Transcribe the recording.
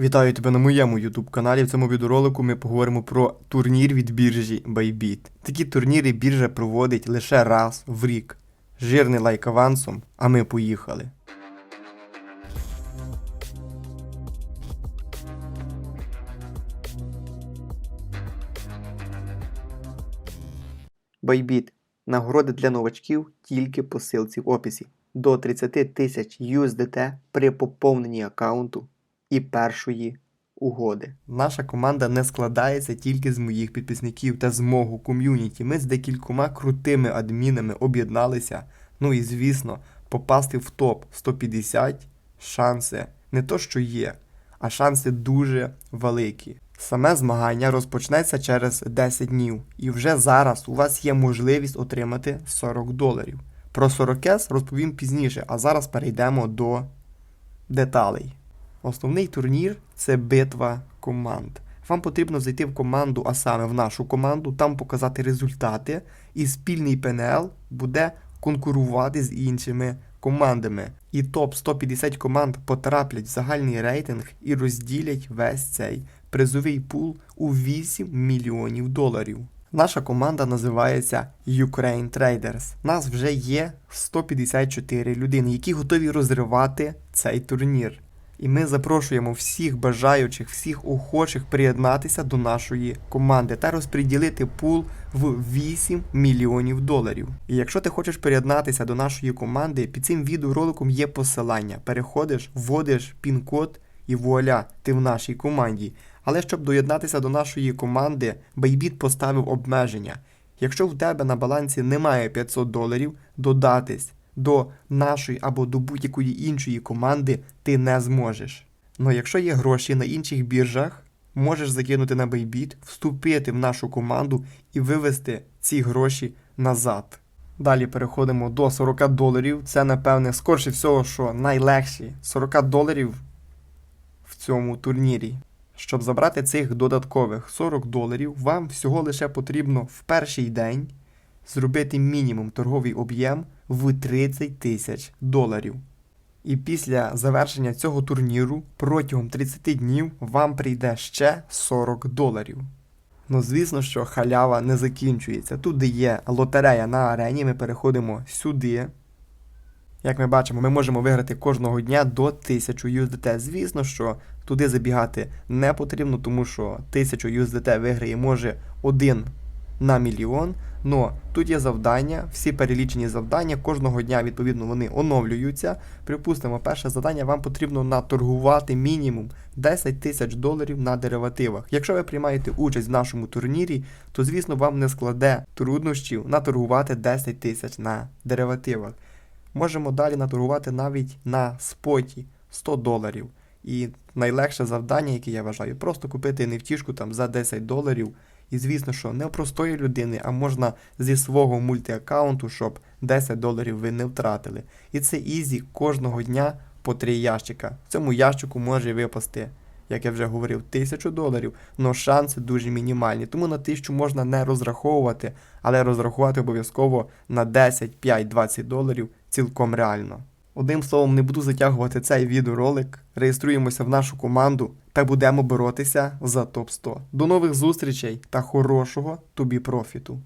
Вітаю тебе на моєму YouTube каналі. В цьому відеоролику ми поговоримо про турнір від біржі Bybit. Такі турніри біржа проводить лише раз в рік. Жирний лайк авансом, а ми поїхали. Bybit. Нагороди для новачків тільки по ссылці в описі. До 30 тисяч USDT при поповненні аккаунту і першої угоди. Наша команда не складається тільки з моїх підписників та з мого ком'юніті. Ми з декількома крутими адмінами об'єдналися. Ну і звісно, попасти в топ 150 шанси не то, що є, а шанси дуже великі. Саме змагання розпочнеться через 10 днів, і вже зараз у вас є можливість отримати 40 доларів. Про 40 розповім пізніше, а зараз перейдемо до деталей. Основний турнір це битва команд. Вам потрібно зайти в команду, а саме в нашу команду, там показати результати, і спільний ПНЛ буде конкурувати з іншими командами. І топ 150 команд потраплять в загальний рейтинг і розділять весь цей призовий пул у 8 мільйонів доларів. Наша команда називається Ukraine Traders. Нас вже є 154 людини, які готові розривати цей турнір. І ми запрошуємо всіх бажаючих, всіх охочих приєднатися до нашої команди та розподілити пул в 8 мільйонів доларів. І якщо ти хочеш приєднатися до нашої команди, під цим відеороликом є посилання. Переходиш, вводиш пін-код і вуаля, ти в нашій команді. Але щоб доєднатися до нашої команди, Bybit поставив обмеження. Якщо в тебе на балансі немає 500 доларів, додатись до нашої або до будь-якої іншої команди ти не зможеш. Но якщо є гроші на інших біржах, можеш закинути на Bybit, вступити в нашу команду і вивести ці гроші назад. Далі переходимо до 40 доларів. Це, напевне, скорше всього, що найлегші 40 доларів в цьому турнірі. Щоб забрати цих додаткових 40 доларів, вам всього лише потрібно в перший день зробити мінімум торговий об'єм в 30 тисяч доларів. І після завершення цього турніру протягом 30 днів вам прийде ще 40 доларів. Ну, звісно, що халява не закінчується. Тут, де є лотерея на арені, ми переходимо сюди. Як ми бачимо, ми можемо виграти кожного дня до 1000 USDT. Звісно, що туди забігати не потрібно, тому що 1000 USDT виграє може один на мільйон. Но тут є завдання, всі перелічені завдання, кожного дня, відповідно, вони оновлюються. Припустимо, перше завдання вам потрібно наторгувати мінімум 10 тисяч доларів на деривативах. Якщо ви приймаєте участь в нашому турнірі, то звісно вам не складе труднощів наторгувати 10 тисяч на деривативах. Можемо далі наторгувати навіть на споті 100 доларів. І найлегше завдання, яке я вважаю, просто купити нефтішку там за 10 доларів. І звісно, що не простої людини, а можна зі свого мультиаккаунту, щоб 10 доларів ви не втратили. І це ізі кожного дня по 3 ящика. В цьому ящику може випасти, як я вже говорив, 1000 доларів, але шанси дуже мінімальні. Тому на 1000 можна не розраховувати, але розрахувати обов'язково на 10, 5, 20 доларів цілком реально. Одним словом, не буду затягувати цей відеоролик. Реєструємося в нашу команду та будемо боротися за топ 100. До нових зустрічей та хорошого тобі профіту!